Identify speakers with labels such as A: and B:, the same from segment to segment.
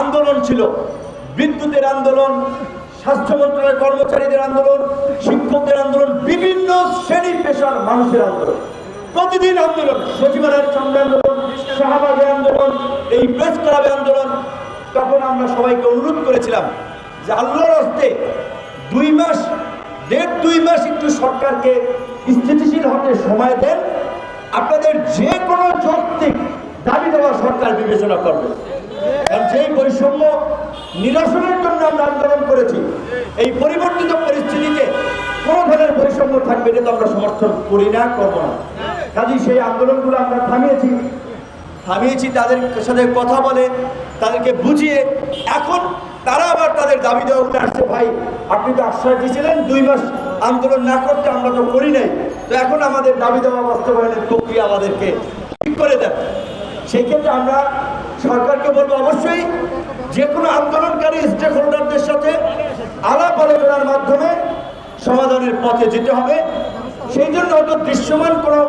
A: আন্দোলন ছিল। বিদ্যুতের আন্দোলন, স্বাস্থ্য মন্ত্রণালয়ের কর্মচারীদের আন্দোলন, শিক্ষকদের আন্দোলন, বিভিন্ন শ্রেণি পেশার মানুষের আন্দোলন। প্রতিদিন আন্দোলন, সচিবালয়ের সামনে আন্দোলন, শাহবাগে আন্দোলন, এই প্রেস ক্লাবে আন্দোলন। তখন আমরা সবাইকে অনুরোধ করেছিলাম যে আল্লাহর হস্তে দুই মাস, দেড় দুই মাস একটু সরকারকে স্থিতিশীল হতে সময় দেন। আপনাদের যে কোনো যৌক্তিক দাবি দেওয়া সরকার বিবেচনা করবে। নিরসনের জন্য আমরা আন্দোলন করেছি। এই পরিবর্তিত পরিস্থিতিতে কোনো ধরনের বৈষম্য থাকবে তো আমরা সমর্থন করি না, করব না। কাজেই সেই আন্দোলনগুলো আমরা থামিয়েছি। থামিয়েছি, তাদের সাথে কথা বলে, তাদেরকে বুঝিয়ে এখন তারা আবার তাদের দাবি দেওয়া উঠে আসছে, ভাই, আপনি তো আশ্বাস দিয়েছিলেন, দুই মাস আন্দোলন না করতে আমরা তো করি নাই। তো এখন আমাদের দাবি দেওয়া বাস্তবায়নের প্রক্রিয়া আমাদেরকে ঠিক করে দেন। সেই ক্ষেত্রে আমরা সরকারকে বলব অবশ্যই যে কোনো আন্দোলনকারী স্টেক হোল্ডারদের সাথে আলাপ আলোচনার মাধ্যমে সমাধানের পথে যেতে হবে। সেই জন্য হয়তো দৃশ্যমান কোনো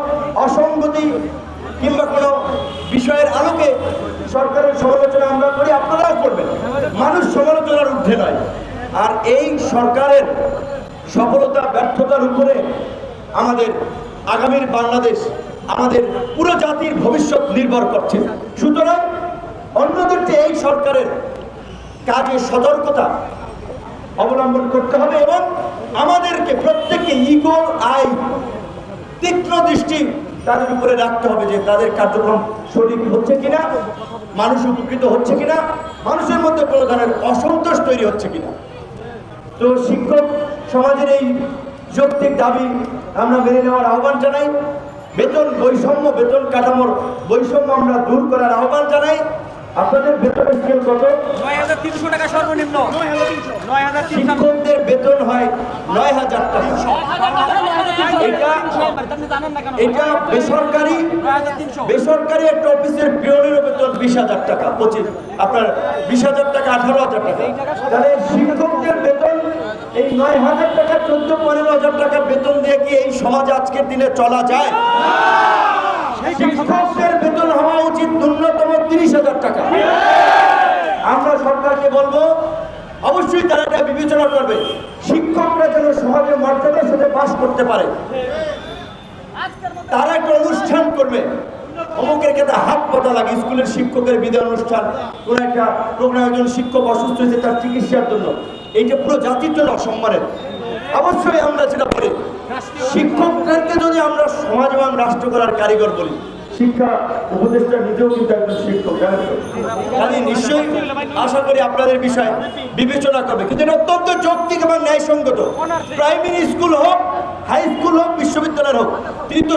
A: অসঙ্গতি কিংবা কোনো বিষয়ের আলোকে সরকারের সমালোচনা আমরা করি, আপনারাও করবেন। মানুষ সমালোচনার ঊর্ধ্বে নয়। আর এই সরকারের সফলতা, ব্যর্থতার উপরে আমাদের আগামীর বাংলাদেশ, আমাদের পুরো জাতির ভবিষ্যৎ নির্ভর করছে। সুতরাং সরকারের কাজে সতর্কতা অবলম্বন করতে হবে এবং আমাদেরকে প্রত্যেককে ইগোর আই তীক্ষ্ণ দৃষ্টি তাদের উপরে রাখতে হবে যে তাদের কার্যক্রম সঠিক হচ্ছে কিনা, মানুষ উপকৃত হচ্ছে কিনা, মানুষের মধ্যে কোনো ধরনের অসন্তোষ তৈরি হচ্ছে কিনা। তো শিক্ষক সমাজের এই যৌক্তিক দাবি আমরা মেনে নেওয়ার আহ্বান জানাই। বেতন বৈষম্য, বেতন কাঠামোর বৈষম্য আমরা দূর করার আহ্বান জানাই। আপনাদের বেতনের স্কেল কত?
B: নয় হাজার তিনশো টাকা সর্বনিম্ন।
A: শিক্ষকদের বেতন হয় নয় হাজার টাকা। এটা বেসরকারি বেসরকারি একটা অফিসের বেতন বিশ হাজার টাকা পঁচিশ আপনার বিশ হাজার টাকা আঠারো হাজার টাকা। তাহলে শিক্ষকদের বেতন এই নয় হাজার টাকা চোদ্দ পনেরো হাজার টাকা বেতন দিয়ে কি এই সমাজে আজকের দিনে চলা যায়? শিক্ষকদের বেতন উচিত ন্যূনতম তিরিশ হাজার টাকা। আমরা সরকারকে বলব, অবশ্যই তারা এটা বিবেচনা করবে। শিক্ষকরা যেন সমাজে মর্যাদার সাথে বাস করতে পারে। তারা একটা অনুষ্ঠান করবে। অমুকের ক্ষেত্রে হাত পাতা লাগে, স্কুলের শিক্ষকের বিদায় অনুষ্ঠান, কোন একটা প্রোগ্রাম একজন শিক্ষক অসুস্থ হয়েছে তার চিকিৎসার জন্য। এইটা পুরো জাতির জন্য অসম্মানের। অবশ্যই আমরা যেটা বলি শিক্ষকদেরকে যদি আমরা সমাজ এবং রাষ্ট্র করার কারিগর বলি শিক্ষা উপদেষ্টা নিজেও কিন্তু একজন শিক্ষক আমি? নিশ্চয়ই আশা করি আপনাদের বিষয় বিবেচনা করবে কিন্তু এটা অত্যন্ত যৌক্তিক এবং ন্যায়সঙ্গত প্রাইমারি স্কুল হোক হাই স্কুল হোক বিশ্ববিদ্যালয় হোক তিনি তো